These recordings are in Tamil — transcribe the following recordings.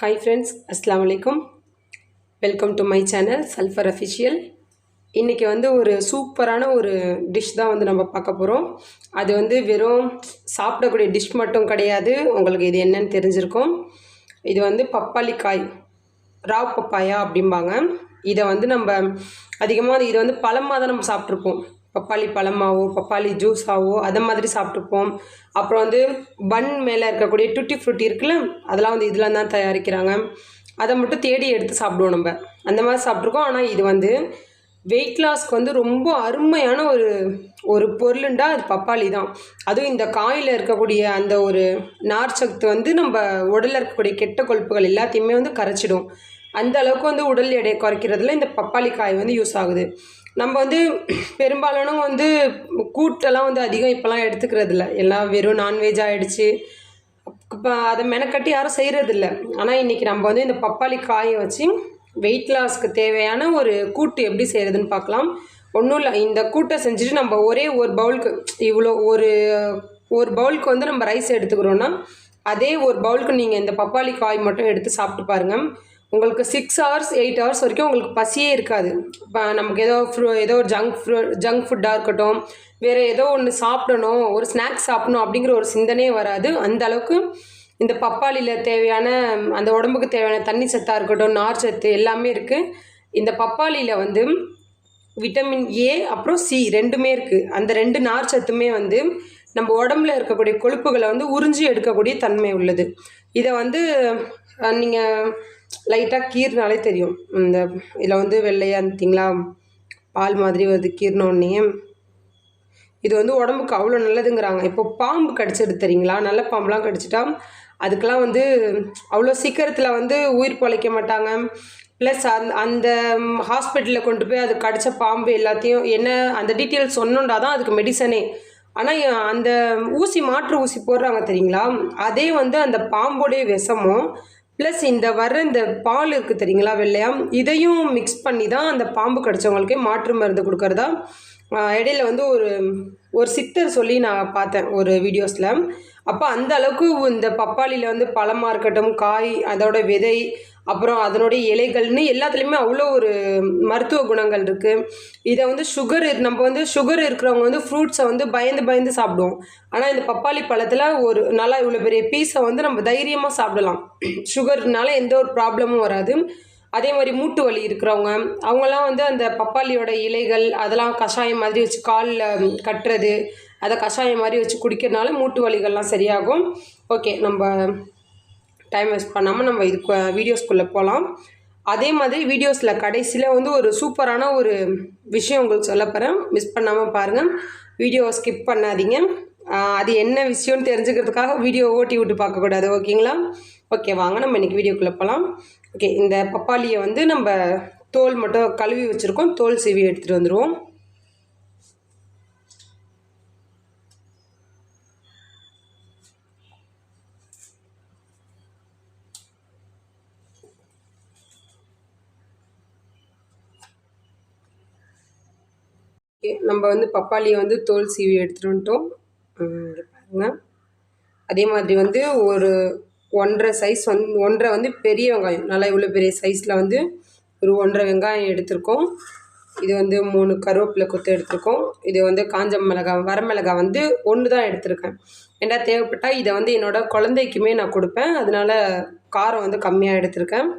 ஹாய் ஃப்ரெண்ட்ஸ் அஸ்லாம் வலைக்கும் welcome to my channel sulphur official இன்றைக்கி வந்து ஒரு சூப்பரான ஒரு டிஷ் தான் வந்து நம்ம பார்க்க போகிறோம் அது வந்து வெறும் சாப்பிடக்கூடிய டிஷ் மட்டும் கிடையாது. உங்களுக்கு இது என்னன்னு தெரிஞ்சிருக்கும். இது வந்து பப்பாளிக்காய் ராவ் பப்பாயா அப்படிம்பாங்க. இதை வந்து நம்ம அதிகமாக இதை வந்து பழமாக தான் நம்ம சாப்பிட்ருப்போம் பப்பாளி பழமாவோ பப்பாளி ஜூஸாவோ அதை மாதிரி சாப்பிட்டுப்போம். அப்புறம் வந்து பன் மேலே இருக்கக்கூடிய டுட்டி ஃப்ரூட்டி இருக்குல்ல அதெல்லாம் வந்து இதில் தான் தயாரிக்கிறாங்க. அதை மட்டும் தேடி எடுத்து சாப்பிடுவோம் நம்ம. அந்த மாதிரி சாப்பிட்ருக்கோம் ஆனால் இது வந்து வெயிட் லாஸ்க்கு வந்து ரொம்ப அருமையான ஒரு ஒரு பொருளுண்டா அது பப்பாளி தான். அதுவும் இந்த காயில் இருக்கக்கூடிய அந்த ஒரு நார் சத்து வந்து நம்ம உடலில் இருக்கக்கூடிய கெட்ட கொழுப்புகள் எல்லாத்தையுமே வந்து கரைச்சிடும். அந்த அளவுக்கு வந்து உடல் எடையை குறைக்கிறதுல இந்த பப்பாளி காய் வந்து யூஸ் ஆகுது. நம்ம வந்து பெரும்பாலானவங்க வந்து கூட்டெல்லாம் வந்து அதிகம் இப்போலாம் எடுத்துக்கிறது இல்லை எல்லாம் வெறும் நான்வெஜ் ஆகிடுச்சு இப்போ அதை மெனக்கட்டி யாரும் செய்கிறதில்ல ஆனால் இன்றைக்கி நம்ம வந்து இந்த பப்பாளி காயை வச்சு வெயிட் லாஸ்க்கு தேவையான ஒரு கூட்டு எப்படி செய்கிறதுன்னு பார்க்கலாம். ஒன்றும் இல்லை. இந்த கூட்டை செஞ்சுட்டு நம்ம ஒரே ஒரு பவுலுக்கு இவ்வளோ ஒரு ஒரு பவுலுக்கு வந்து நம்ம ரைஸ் எடுத்துக்கிறோன்னா அதே ஒரு பவுலுக்கு நீங்கள் இந்த பப்பாளி காய் மட்டும் எடுத்து சாப்பிட்டு பாருங்கள் உங்களுக்கு சிக்ஸ் ஹவர்ஸ் எயிட் ஹவர்ஸ் வரைக்கும் உங்களுக்கு பசியே இருக்காது. இப்போ நமக்கு ஏதோ ஃப்ரூ ஏதோ ஒரு ஜங்க் ஃப்ரூ ஜங்க் ஃபுட்டாக இருக்கட்டும் வேறு ஏதோ ஒன்று சாப்பிடணும் ஒரு ஸ்நாக்ஸ் சாப்பிடணும் அப்படிங்கிற ஒரு சிந்தனையே வராது. அந்த அளவுக்கு இந்த பப்பாளியில் தேவையான அந்த உடம்புக்கு தேவையான தண்ணி சத்தாக இருக்கட்டும் நார் சத்து எல்லாமே இருக்குது இந்த பப்பாளியில் வந்து விட்டமின் ஏ அப்புறம் சி ரெண்டுமே இருக்குது அந்த ரெண்டு நார் சத்துமே வந்து நம்ம உடம்புல இருக்கக்கூடிய கொழுப்புகளை வந்து உறிஞ்சி எடுக்கக்கூடிய தன்மை உள்ளது. இதை வந்து நீங்கள் லைட்டாக கீறினாலே தெரியும். இந்த இதில் வந்து வெள்ளையாக இருந்தீங்களா பால் மாதிரி வருது கீறினோடனே இது வந்து உடம்புக்கு அவ்வளோ நல்லதுங்கிறாங்க. இப்போ பாம்பு கடிச்சிடுது தெரியுங்களா? நல்ல பாம்புலாம் கடிச்சிட்டா அதுக்கெலாம் வந்து அவ்வளோ சீக்கிரத்தில் வந்து உயிர் பழைக்க மாட்டாங்க. ப்ளஸ் அந் அந்த ஹாஸ்பிட்டலில் கொண்டு போய் அது கடித்த பாம்பு எல்லாத்தையும் என்ன அந்த டீட்டெயில்ஸ் சொன்னோண்டா தான் அதுக்கு மெடிசனே. ஆனால் அந்த ஊசி மாற்று ஊசி போடுறாங்க தெரியுங்களா? அதே வந்து அந்த பாம்போடைய விஷமும் ப்ளஸ் இந்த வர்ற இந்த பால் இருக்குது தெரியுங்களா வெள்ளையா? இதையும் மிக்ஸ் பண்ணி தான் அந்த பாம்பு கடித்தவங்களுக்கே மாற்று மருந்து கொடுக்குறதா? இடையில வந்து ஒரு ஒரு சித்தர் சொல்லி நான் பார்த்தேன் ஒரு வீடியோஸில் அப்போ அந்த அளவுக்கு இந்த பப்பாளியில் வந்து பழமாக இருக்கட்டும் காய் அதோட விதை அப்புறம் அதனுடைய இலைகள்னு எல்லாத்துலேயுமே அவ்வளோ ஒரு மருத்துவ குணங்கள் இருக்குது இதை வந்து சுகர் நம்ம வந்து சுகர் இருக்கிறவங்க வந்து ஃப்ரூட்ஸை வந்து பயந்து பயந்து சாப்பிடுவோம். ஆனால் இந்த பப்பாளி பழத்தில் ஒரு நல்லா இவ்வளோ பெரிய பீஸை வந்து நம்ம தைரியமாக சாப்பிடலாம். சுகர்னால எந்த ஒரு ப்ராப்ளமும் வராது. அதே மாதிரி மூட்டு வலி இருக்கிறவங்க அவங்கெல்லாம் வந்து அந்த பப்பாளியோட இலைகள் அதெல்லாம் கஷாயம் மாதிரி வச்சு காலில் கட்டுறது அதை கஷாயம் மாதிரி வச்சு குடிக்கிறதுனால மூட்டு வலிகள்லாம் சரியாகும். ஓகே நம்ம டைம் வேஸ்ட் பண்ணாமல் நம்ம இதுக்கு வீடியோஸ்குள்ளே போகலாம் அதே மாதிரி வீடியோஸில் கடைசியில் வந்து ஒரு சூப்பரான ஒரு விஷயம் உங்களுக்கு சொல்ல போகிறேன் மிஸ் பண்ணாமல் பாருங்கள் வீடியோவை ஸ்கிப் பண்ணாதீங்க. அது என்ன விஷயம்னு தெரிஞ்சுக்கிறதுக்காக வீடியோ ஓட்டி விட்டு பார்க்கக்கூடாது ஓகேங்களா? ஓகே வாங்க நம்ம இன்றைக்கி வீடியோக்குள்ளே போகலாம் ஓகே இந்த பப்பாளியை வந்து நம்ம தோல் மட்டும் கழுவி வச்சுருக்கோம். தோல் சீவி எடுத்துகிட்டு வந்துடுவோம் நம்ம வந்து பப்பாளியை வந்து தோல் சீவி எடுத்துகிட்டு வந்துட்டோம் பாருங்க. அதே மாதிரி வந்து ஒரு ஒன்றரை சைஸ் வந்து ஒன்றரை வந்து பெரிய வெங்காயம். நல்லா இவ்வளோ பெரிய சைஸில் வந்து ஒரு ஒன்றரை வெங்காயம் எடுத்திருக்கோம். இது வந்து மூணு கருவேப்பிலை கொத்து எடுத்திருக்கோம். இது வந்து காஞ்ச மிளகாய் வரமிளகாய் வந்து ஒன்று தான் எடுத்திருக்கேன். ஏன்னா தேவைப்பட்டால் இதை வந்து என்னோடய குழந்தைக்குமே நான் கொடுப்பேன். அதனால் காரம் வந்து கம்மியாக எடுத்திருக்கேன்.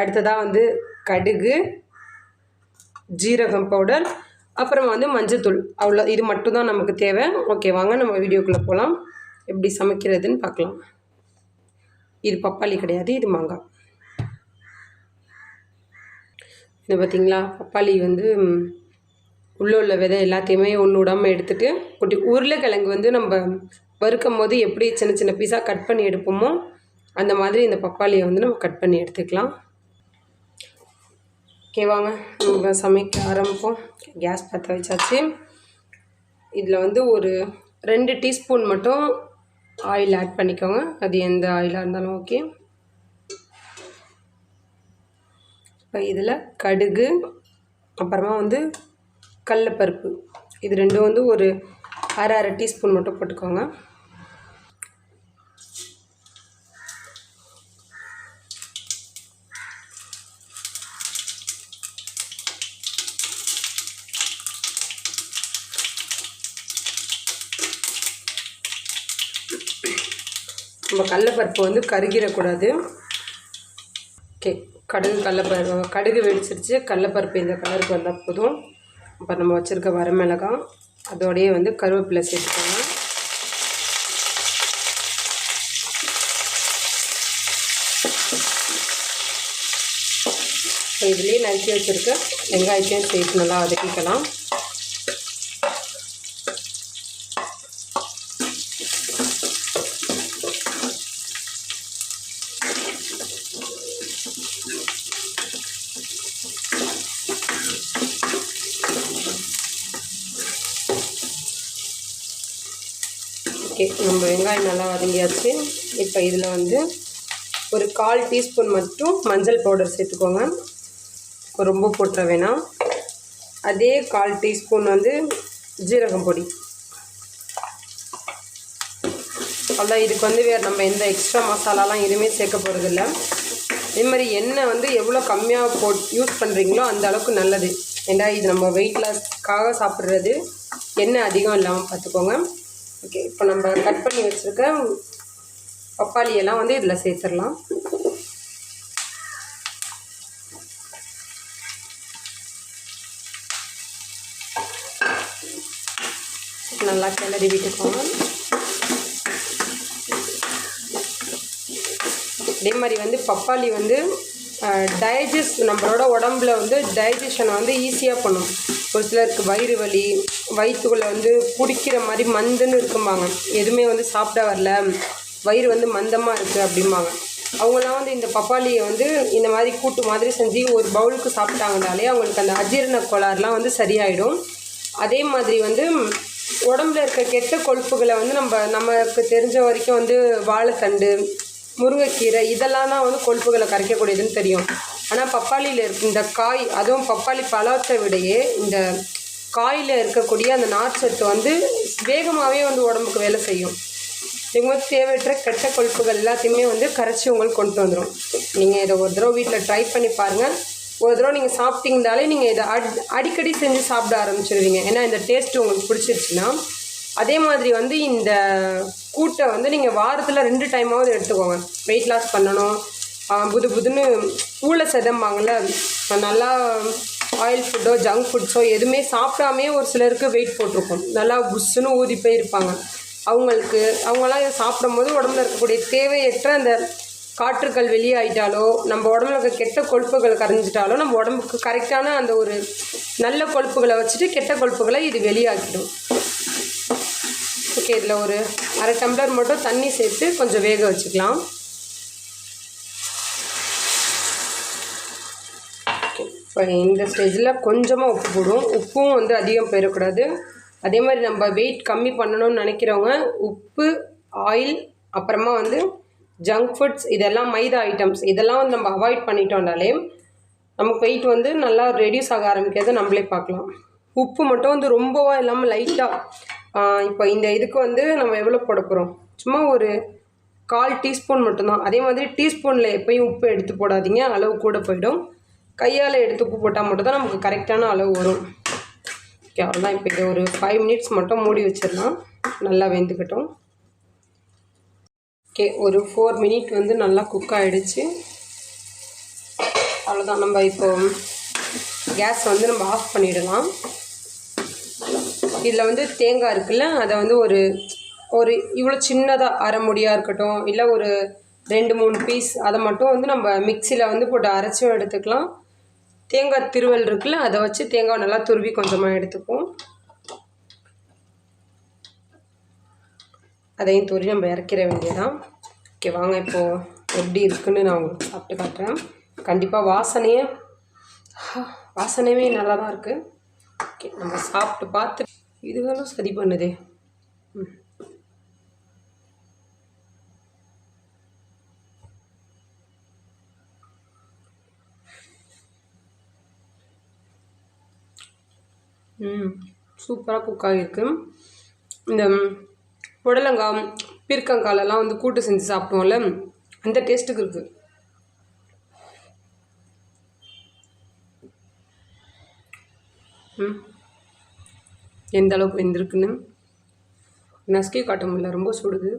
அடுத்ததாக வந்து கடுகு ஜீரகம் பவுடர் அப்புறம் வந்து மஞ்சத்தூள். அவ்வளோ இது மட்டும்தான் நமக்கு தேவை. ஓகே வாங்க நம்ம வீடியோக்குள்ளே போகலாம் எப்படி சமைக்கிறதுன்னு பார்க்கலாம். இது பப்பாளி கிடையாது இது மாங்காய். இது பார்த்திங்களா? பப்பாளி வந்து உள்ளே உள்ள விதை எல்லாத்தையுமே ஒன்று விடாமல் எடுத்துகிட்டு குட்டி உருளைக்கிழங்கு வந்து நம்ம வறுக்கும் போது எப்படி சின்ன சின்ன பீஸாக கட் பண்ணி எடுப்போமோ அந்த மாதிரி இந்த பப்பாளியை வந்து நம்ம கட் பண்ணி எடுத்துக்கலாம். ஓகே வாங்க நம்ம சமைக்க ஆரம்பிப்போம். கேஸ் பற்ற வச்சாச்சு. இதில் வந்து ஒரு ரெண்டு டீஸ்பூன் மட்டும் ஆயில் ஆட் பண்ணிக்கோங்க. அது எந்த ஆயிலாக இருந்தாலும் ஓகே. இப்போ இதில் கடுகு அப்புறமா வந்து கடலப்பருப்பு. இது ரெண்டும் வந்து ஒரு அரை அரை டீஸ்பூன் மட்டும் போட்டுக்கோங்க. நம்ம கடலப்பருப்பு வந்து கருகிடக்கூடாது. ஓகே கடுகு கடலப்பருப்பு கடுகு வெடிச்சிருச்சு. கடலப்பருப்பு இந்த கலருக்கு வந்தால் போதும். அப்போ நம்ம வச்சுருக்க வரமிளகாய் அதோடையே வந்து கருவேப்பிலை சேர்த்துக்கோங்க. இப்போ இதுலேயே நறுக்கி வச்சுருக்க வெங்காயத்தையும் சேர்த்து நல்லா வதக்கிக்கலாம் ஓகே நம்ம வெங்காயம் நல்லா வதங்கியாச்சு. இப்போ இதில் வந்து ஒரு கால் டீஸ்பூன் மட்டும் மஞ்சள் பவுடர் சேர்த்துக்கோங்க. ரொம்ப போட்டுற வேணாம். அதே கால் டீஸ்பூன் வந்து ஜீரகம் பொடி. அவ்வளோ இதுக்கு வந்து வேறு நம்ம எந்த எக்ஸ்ட்ரா மசாலாலாம் எதுவுமே சேர்க்க போகிறதில்ல அதே மாதிரி எண்ணெய் வந்து எவ்வளோ கம்மியாக போட் யூஸ் பண்ணுறீங்களோ அந்த அளவுக்கு நல்லது. ஏண்டா இது நம்ம வெயிட் லாஸ்க்காக சாப்பிட்றது. எண்ணெய் அதிகம் இல்லாமல் பார்த்துக்கோங்க. ஓகே இப்போ நம்ம கட் பண்ணி வச்சுருக்க பப்பாளியெல்லாம் வந்து இதில் சேர்த்துடலாம். நல்லா கிளறி விட்டுக்கோங்க. அதே மாதிரி வந்து பப்பாளி வந்து டைஜஸ்ட் நம்மளோட உடம்புல வந்து டைஜஷனை வந்து ஈஸியாக பண்ணும். ஒரு சிலருக்கு வயிறு வலி வயிற்றுக்குள்ளே வந்து பிடிக்கிற மாதிரி மந்துன்னு இருக்கும்பாங்க. எதுவுமே வந்து சாப்பிட வரல. வயிறு வந்து மந்தமாக இருக்குது அப்படிம்பாங்க. அவங்களாம் வந்து இந்த பப்பாளியை வந்து இந்த மாதிரி கூட்டு மாதிரி செஞ்சு ஒரு பவுலுக்கு சாப்பிட்டாங்கனாலே அவங்களுக்கு அந்த அஜீரண கோளாறுலாம் வந்து சரியாயிடும். அதே மாதிரி வந்து உடம்புல இருக்க கெட்ட கொழுப்புகளை வந்து நம்ம நமக்கு தெரிஞ்ச வரைக்கும் வந்து வாழைத்தண்டு முருங்கைக்கீரை இதெல்லாம் தான் வந்து கொழுப்புகளை கரைக்கக்கூடியதுன்னு தெரியும். ஆனால் பப்பாளியில் இருக்க இந்த காய் அதுவும் பப்பாளி பழத்தை விடையே இந்த காயில் இருக்கக்கூடிய அந்த நார்ச்சத்து வந்து வேகமாகவே வந்து உடம்புக்கு வேலை செய்யும். வந்து தேவையற்ற கெட்ட கொழுப்புகள் எல்லாத்தையுமே வந்து கரைச்சி உங்களுக்கு கொண்டு வந்துடும் நீங்கள் இதை ஒரு தடவை வீட்டில் ட்ரை பண்ணி பாருங்கள் ஒரு தடவை நீங்கள் சாப்பிட்டீங்கனாலே நீங்கள் இதை அடி அடிக்கடி செஞ்சு சாப்பிட ஆரம்பிச்சிருவீங்க. ஏன்னா இந்த டேஸ்ட் உங்களுக்கு பிடிச்சிருச்சுன்னா அதே மாதிரி வந்து இந்த கூட்டை வந்து நீங்கள் வாரத்தில் ரெண்டு டைமாவது எடுத்துக்கோங்க. வெயிட் லாஸ் பண்ணணும். புது புதுன்னு ஊழ செதம்பாங்கள்ல நல்லா ஆயில் ஃபுட்டோ ஜங்க் ஃபுட்ஸோ எதுவுமே சாப்பிடாமே ஒரு சிலருக்கு வெயிட் போட்டிருக்கும். நல்லா புஷ்ஷுன்னு ஊதி போயிருப்பாங்க அவங்களுக்கு அவங்களாம் சாப்பிடும் போது உடம்புல இருக்கக்கூடிய தேவையற்ற அந்த காற்றுக்கள் வெளியாயிட்டாலோ நம்ம உடம்புல இருக்க கெட்ட கொழுப்புகள் கரைஞ்சிட்டாலோ நம்ம உடம்புக்கு கரெக்டான அந்த ஒரு நல்ல கொழுப்புகளை வச்சுட்டு கெட்ட கொழுப்புகளை இது வெளியாக்கிடும். ஓகே இதில் ஒரு அரை டம்ளர் மட்டும் தண்ணி சேர்த்து கொஞ்சம் வேக வச்சுக்கலாம். இந்த ஸ்டேஜில் கொஞ்சமாக உப்பு போடும் உப்பும் வந்து அதிகம் போயிடக்கூடாது அதே மாதிரி நம்ம வெயிட் கம்மி பண்ணணும்னு நினைக்கிறவங்க உப்பு ஆயில் அப்புறமா வந்து ஜங்க் ஃபுட்ஸ் இதெல்லாம் மைதா ஐட்டம்ஸ் இதெல்லாம் வந்து நம்ம அவாய்ட் பண்ணிட்டோம்னாலே நமக்கு வெயிட் வந்து நல்லா ரெடியூஸ் ஆக ஆரம்பிக்கிறது நம்மளே பார்க்கலாம். உப்பு மட்டும் வந்து ரொம்பவா இல்லாமல் லைட்டாக இப்போ இந்த இதுக்கு வந்து நம்ம எவ்வளோ போட போகிறோம் சும்மா ஒரு கால் டீஸ்பூன் மட்டும்தான். அதே மாதிரி டீஸ்பூனில் எப்பயும் உப்பு எடுத்து போடாதீங்க. அளவு கூட போயிடும். கையால் எடுத்து உப்பு போட்டால் மட்டும் தான் நமக்கு கரெக்டான அளவு வரும். ஓகே அவ்வளோதான் இப்போ இதை ஒரு ஃபைவ் மினிட்ஸ் மட்டும் மூடி வச்சிடலாம். நல்லா வெந்துக்கிட்டோம். ஓகே ஒரு ஃபோர் மினிட் வந்து நல்லா குக் ஆகிடுச்சு அவ்வளோதான் நம்ம இப்போ கேஸ் வந்து நம்ம ஆஃப் பண்ணிடலாம். இதில் வந்து தேங்காய் இருக்குல்ல அதை வந்து ஒரு ஒரு இவ்வளோ சின்னதாக அரை முடியாக இருக்கட்டும் இல்லை ஒரு ரெண்டு மூணு பீஸ் அதை மட்டும் வந்து நம்ம மிக்சியில் வந்து போட்டு அரைச்சும் எடுத்துக்கலாம். தேங்காய் திருவல் இருக்குல்ல அதை வச்சு தேங்காய் நல்லா துருவி கொஞ்சமாக எடுத்துப்போம் அதையும் துருவி நம்ம இறக்கிற வேண்டியதான் ஓகே வாங்க இப்போது எப்படி இருக்குன்னு நான் உங்களுக்கு சாப்பிட்டு காட்டுறேன். கண்டிப்பாக வாசனையே வாசனையுமே நல்லா தான் இருக்குது ஓகே நம்ம சாப்பிட்டு பார்த்து இதுகளும் சரி பண்ணுதே. ம். சூப்பராக குக் ஆகியிருக்கு. இந்த புடலங்காய் பீர்க்கங்காலெல்லாம் வந்து கூட்டு செஞ்சு சாப்பிடுவோம்ல அந்த டேஸ்ட்டுக்கு இருக்குது ம் எந்த அளவுக்கு வெந்திருக்குன்னு. நசுக்கி காட்ட முடியல ரொம்ப சுடுது.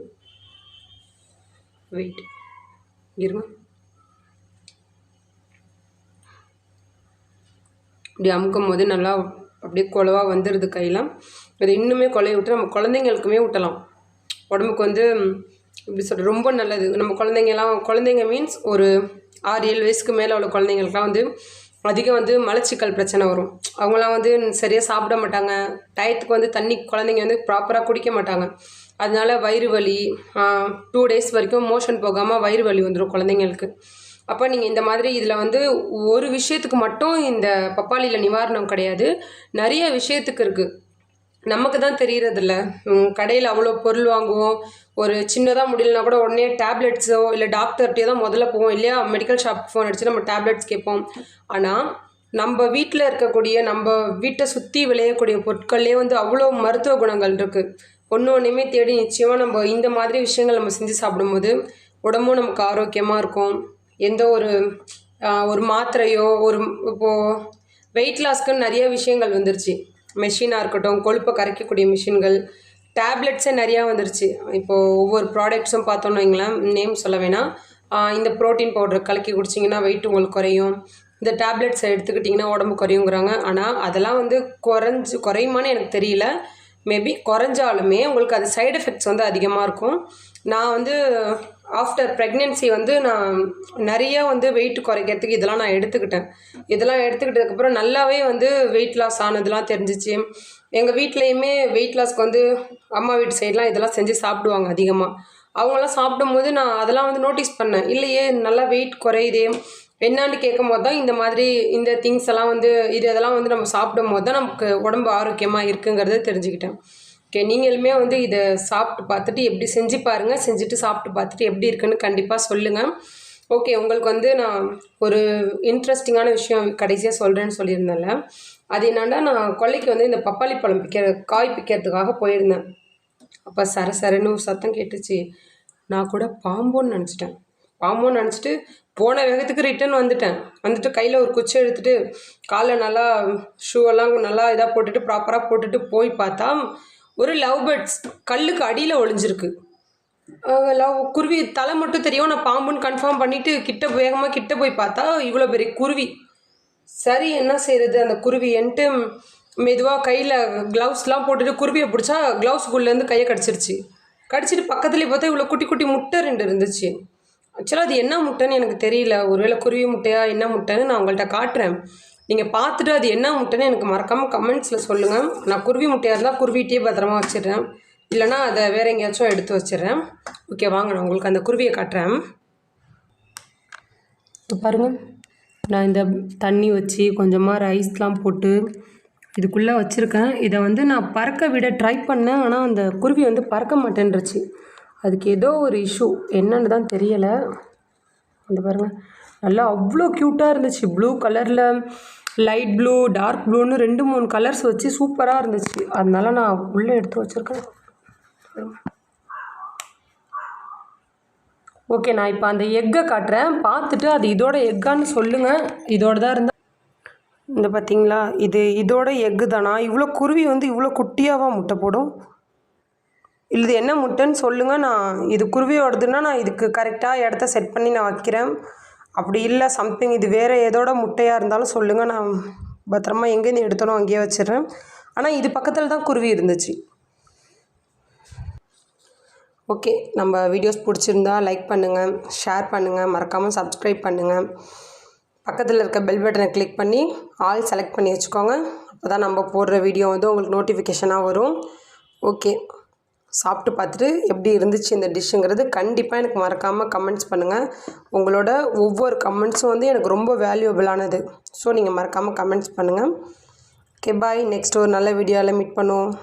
வெயிட் இருமா இப்படி அமுக்கும் போது நல்லா அப்படியே குழவா வந்துடுது கையெல்லாம். அது இன்னுமே கொலையை விட்டு நம்ம குழந்தைங்களுக்குமே ஊட்டலாம். உடம்புக்கு வந்து எப்படி சொல்கிறது ரொம்ப நல்லது. நம்ம குழந்தைங்கலாம் குழந்தைங்க மீன்ஸ் ஒரு ஆறு ஏழு வயசுக்கு மேலே உள்ள குழந்தைங்களுக்குலாம் வந்து அதிகம் வந்து மலச்சிக்கல் பிரச்சனை வரும். அவங்களாம் வந்து சரியாக சாப்பிட மாட்டாங்க. டயத்துக்கு வந்து தண்ணி குழந்தைங்க வந்து ப்ராப்பராக குடிக்க மாட்டாங்க. அதனால வயிறு வலி டூ டேஸ் வரைக்கும் மோஷன் போகாமல் வயிறு வலி வந்துடும் குழந்தைங்களுக்கு. அப்போ நீங்கள் இந்த மாதிரி இதில் வந்து ஒரு விஷயத்துக்கு மட்டும் இந்த பப்பாளியில் நிவாரணம் கிடையாது. நிறைய விஷயத்துக்கு இருக்குது நமக்கு தான் தெரியறதில்ல. கடையில் அவ்வளோ பொருள் வாங்குவோம். ஒரு சின்னதாக முடியலனா கூட உடனே டேப்லெட்ஸோ இல்லை டாக்டர்கிட்டே தான் முதல்ல போவோம். இல்லையா? மெடிக்கல் ஷாப் ஃபோன் அடித்து நம்ம டேப்லெட்ஸ் கேட்போம். ஆனால் நம்ம வீட்டில் இருக்கக்கூடிய நம்ம வீட்டை சுற்றி விளையக்கூடிய பொருட்கள்லேயே வந்து அவ்வளோ மருத்துவ குணங்கள் இருக்குது ஒன்று ஒன்றுமே தேடி நிச்சயமாக நம்ம இந்த மாதிரி விஷயங்கள் நம்ம செஞ்சு சாப்பிடும்போது உடம்பும் நமக்கு ஆரோக்கியமாக இருக்கும். எந்த ஒரு ஒரு மாத்திரையோ ஒரு இப்போது வெயிட் லாஸ்க்குன்னு நிறைய விஷயங்கள் வந்துருச்சு. மெஷினாக இருக்கட்டும் கொழுப்பை கரைக்கக்கூடிய மிஷின்கள் டேப்லெட்ஸே நிறையா வந்துருச்சு. இப்போது ஒவ்வொரு ப்ராடக்ட்ஸும் பார்த்தோன்னு வைங்களேன் நேம் சொல்ல வேணாம். இந்த ப்ரோட்டீன் பவுடர் கலக்கி குடிச்சிங்கன்னா வெயிட் உங்களுக்கு குறையும். இந்த டேப்லெட்ஸை எடுத்துக்கிட்டிங்கன்னா உடம்பு குறையுங்கிறாங்க. ஆனால் அதெல்லாம் வந்து குறைஞ்சு குறையுமான்னு எனக்கு தெரியல. மேபி குறைஞ்சாலுமே உங்களுக்கு அது சைடு எஃபெக்ட்ஸ் வந்து அதிகமாக இருக்கும். நான் வந்து ஆஃப்டர் ப்ரெக்னென்சி வந்து நான் நிறைய வந்து வெயிட் குறைக்கிறதுக்கு இதெல்லாம் நான் எடுத்துக்கிட்டேன். இதெல்லாம் எடுத்துக்கிட்டதுக்கப்புறம் நல்லாவே வந்து வெயிட் லாஸ் ஆனதுலாம் தெரிஞ்சிச்சு. எங்கள் வீட்லேயுமே வெயிட் லாஸ்க்கு வந்து அம்மா வீட்டு சைட்லாம் இதெல்லாம் செஞ்சு சாப்பிடுவாங்க அதிகமாக அவங்களாம் சாப்பிடும்போது நான் அதெல்லாம் வந்து நோட்டீஸ் பண்ணேன். இல்லையே நல்லா வெயிட் குறையுதே. என்னான்னு கேட்கும் போது தான் இந்த மாதிரி இந்த திங்ஸ் எல்லாம் வந்து இது இதெல்லாம் வந்து நம்ம சாப்பிடும் போது தான் நமக்கு உடம்பு ஆரோக்கியமாக இருக்குங்கிறத தெரிஞ்சுக்கிட்டேன். ஓகே நீங்களுமே வந்து இதை சாப்பிட்டு பார்த்துட்டு எப்படி செஞ்சு பாருங்கள் செஞ்சுட்டு சாப்பிட்டு பார்த்துட்டு எப்படி இருக்குன்னு கண்டிப்பாக சொல்லுங்கள் ஓகே உங்களுக்கு வந்து நான் ஒரு இன்ட்ரெஸ்டிங்கான விஷயம் கடைசியாக சொல்கிறேன்னு சொல்லியிருந்தேன்ல. அது என்னென்னா நான் கொல்லைக்கு வந்து இந்த பப்பாளி பழம் பிக்கிற காய் பிக்கிறதுக்காக போயிருந்தேன். அப்போ சர சரன்னு ஒரு சத்தம் கேட்டுச்சு. நான் கூட பாம்போன்னு நினச்சிட்டேன். பாம்போன்னு நினச்சிட்டு போன வேகத்துக்கு ரிட்டர்ன் வந்துட்டேன். வந்துட்டு கையில் ஒரு குச்சி எடுத்துகிட்டு காலில் நல்லா ஷூ எல்லாம் நல்லா இதாக போட்டுட்டு ப்ராப்பராக போட்டுட்டு போய் பார்த்தா ஒரு லவ் பேர்ட்ஸ் கல்லுக்கு அடியில் ஒளிஞ்சிருக்கு. லவ் குருவி தலை மட்டும் தெரியும் நான் பாம்புன்னு கன்ஃபார்ம் பண்ணிவிட்டு கிட்ட வேகமாக கிட்ட போய் பார்த்தா இவ்வளோ பெரிய குருவி. சரி என்ன செய்கிறது அந்த குருவி என்ட்டு மெதுவாக கையில் க்ளவுஸ்லாம் போட்டுட்டு குருவியை பிடிச்சா க்ளவுஸ்குள்ளேருந்து கையை கடிச்சிருச்சு. கடிச்சிட்டு பக்கத்துலேயே பார்த்தா இவ்வளோ குட்டி குட்டி முட்டை ரெண்டு இருந்துச்சு. ஆக்சுவலாக அது என்ன முட்டைன்னு எனக்கு தெரியல. ஒருவேளை குருவி முட்டையா என்ன முட்டைன்னு நான் உங்கள்கிட்ட காட்டுறேன். நீங்கள் பார்த்துட்டு அது என்ன முட்டைன்னு எனக்கு மறக்காமல் கமெண்ட்ஸில் சொல்லுங்கள் நான் குருவி முட்டையாக இருந்தால் குருவிட்டே பத்திரமா வச்சிடுறேன். இல்லைனா அதை வேறு எங்கேயாச்சும் எடுத்து வச்சிடுறேன். ஓகே வாங்க நான் உங்களுக்கு அந்த குருவியை காட்டுறேன். இப்போ பாருங்கள் நான் இந்த தண்ணி வச்சு கொஞ்சமாக ரைஸ்லாம் போட்டு இதுக்குள்ளே வச்சுருக்கேன். இதை வந்து நான் பறக்க விட ட்ரை பண்ணேன். ஆனால் அந்த குருவி வந்து பறக்க மாட்டேன்ருச்சு அதுக்கு ஏதோ ஒரு இஷ்யூ என்னன்னு தான் தெரியலை. அந்த பாருங்கள் நல்லா அவ்வளோ க்யூட்டாக இருந்துச்சு. ப்ளூ கலரில் லைட் ப்ளூ டார்க் ப்ளூன்னு ரெண்டு மூணு கலர்ஸ் வச்சு சூப்பராக இருந்துச்சு. அதனால நான் உள்ளே எடுத்து வச்சுருக்கேன். ஓகே நான் இப்போ அந்த எக்கை காட்டுறேன். பார்த்துட்டு அது இதோட எக்கான்னு சொல்லுங்கள் இதோட தான் இருந்தால் இந்த பார்த்தீங்களா இது இதோட எக்கு தானா? இவ்வளோ குருவி வந்து இவ்வளோ குட்டியாவா முட்டை போடும்? இல்லை இது என்ன முட்டைன்னு சொல்லுங்கள் நான் இது குருவியோடதுன்னா நான் இதுக்கு கரெக்டாக இடத்த செட் பண்ணி நான் வைக்கிறேன். அப்படி இல்லை சம்திங் இது வேறு எதோட முட்டையாக இருந்தாலும் சொல்லுங்கள் நான் பத்திரமா எங்கேருந்து எடுத்தனோ அங்கேயே வச்சிடுறேன். ஆனால் இது பக்கத்தில் தான் குருவி இருந்துச்சு. ஓகே நம்ம வீடியோஸ் பிடிச்சிருந்தா லைக் பண்ணுங்கள் ஷேர் பண்ணுங்கள் மறக்காமல் சப்ஸ்கிரைப் பண்ணுங்கள் பக்கத்தில் இருக்க பெல் பட்டனை கிளிக் பண்ணி ஆல் செலக்ட் பண்ணி வச்சுக்கோங்க. அப்போ தான் நம்ம போடுற வீடியோ வந்து உங்களுக்கு நோட்டிஃபிகேஷனாக வரும். ஓகே. சாப்பிட்டு பார்த்துட்டு எப்படி இருந்துச்சு இந்த டிஷ்ஷுங்கிறது கண்டிப்பாக எனக்கு மறக்காமல் கமெண்ட்ஸ் பண்ணுங்கள் உங்களோட ஒவ்வொரு கமெண்ட்ஸும் வந்து எனக்கு ரொம்ப வேல்யூபிளானது ஸோ நீங்கள் மறக்காமல் கமெண்ட்ஸ் பண்ணுங்கள் ஓகே பாய் நெக்ஸ்ட் ஒரு நல்ல வீடியோவில் மீட் பண்ணுவோம்.